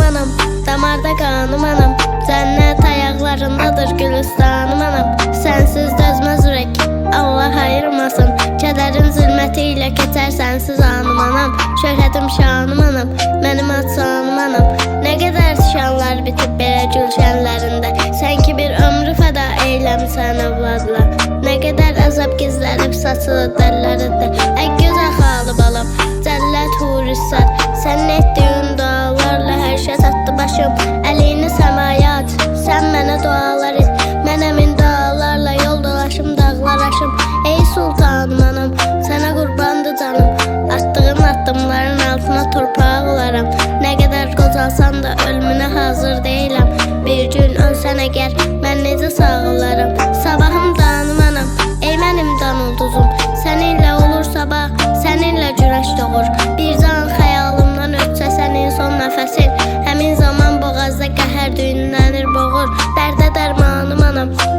anam Damarda kanım anam Cennet ayaklarındadır gülistanım anam Sensiz dözmez ürek Allah ayırmasın. Kederin zülməti keçer sensiz anım anam Şöhretim şanım anam Benim atsanım anam Ne kadar şanlar bitip belə gülşənlərində Sən ki bir ömrü fəda eyləmsən övladla Nə qədər əzab gizlənib saçılı dəllərində Ək gözəl xalı balam Cəllət hurissat Sən etdiyin Mənə dualar et Mən əmin dualarla yol dolaşım dağlar aşım. Ey sultanım anam Sənə qurbandı canım. Attığın addımların altına torpaq olaram Nə qədər qocalsan da ölümünə hazır deyiləm Bir gün ölsən əgər mən necə sağlaram Sabahım danım anam Ey mənim dan ulduzum. Səninlə olur sabah Səninlə güneş doğur semana.